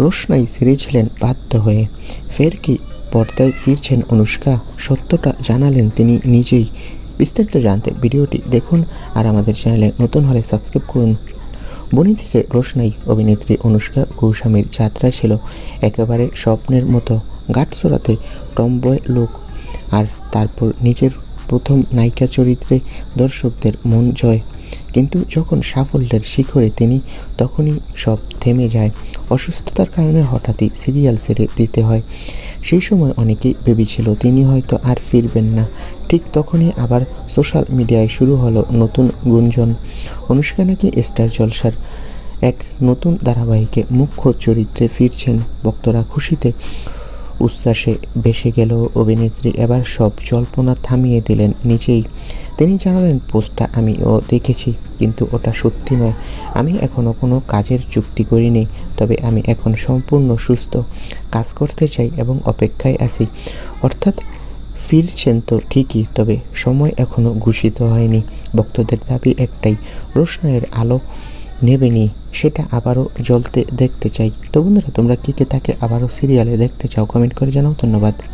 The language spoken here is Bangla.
রোশনাই সেরেছিলেন বাধ্য হয়ে। ফের কি পর্দায় ফিরছেন অনুষ্কা? সত্যটা জানালেন তিনি নিজেই। বিস্তারিত জানতে ভিডিওটি দেখুন আর আমাদের চ্যানেলে নতুন হলে সাবস্ক্রাইব করুন। বনি থেকে রোশনাই অভিনেত্রী অনুষ্কা গোস্বামীর যাত্রা ছিল একেবারে স্বপ্নের মতো। গাটসোরাতে টম্বয় লোক। আর তারপর নিজের প্রথম নায়িকা চরিত্রে দর্শকদের মন জয়। কিন্তু যখন সাফল্যের শিখরে তিনি তখনই সব থেমে যায়, অসুস্থতার কারণে হঠাৎই সিরিয়াল ছেড়ে দিতে হয়। সেই সময় অনেকেই ভেবেছিল তিনি হয়তো আর ফিরবেন না। ঠিক তখনই আবার সোশ্যাল মিডিয়ায় শুরু হলো নতুন গুঞ্জন। অনুষ্কা নাকি স্টার জলসার এক নতুন ধারাবাহিকে মুখ্য চরিত্রে ফিরছেন। ভক্তরা খুশিতে উচ্ছ্বাসে ভেসে গেল অভিনেত্রী। এবার সব জল্পনা থামিয়ে দিলেন নিজেই। তিনি জানালেন, পোস্টটা আমি ও দেখেছি, কিন্তু ওটা সত্যি নয়। আমি এখনও কোনো কাজের চুক্তি করিনি, তবে আমি এখন সম্পূর্ণ সুস্থ। কাজ করতে চাই এবং অপেক্ষায় আছি। অর্থাৎ ফিরছেন তো ঠিকই, তবে সময় এখনও ঘোষিত হয়নি। ভক্তদের দাবি একটাই, রোশনাইয়ের আলো নেবেনি সেটা আবারও জ্বলতে দেখতে চাই। তো বন্ধুরা, তোমরা কে কে তাকে আবারও সিরিয়ালে দেখতে চাও কমেন্ট করে জানাও। ধন্যবাদ।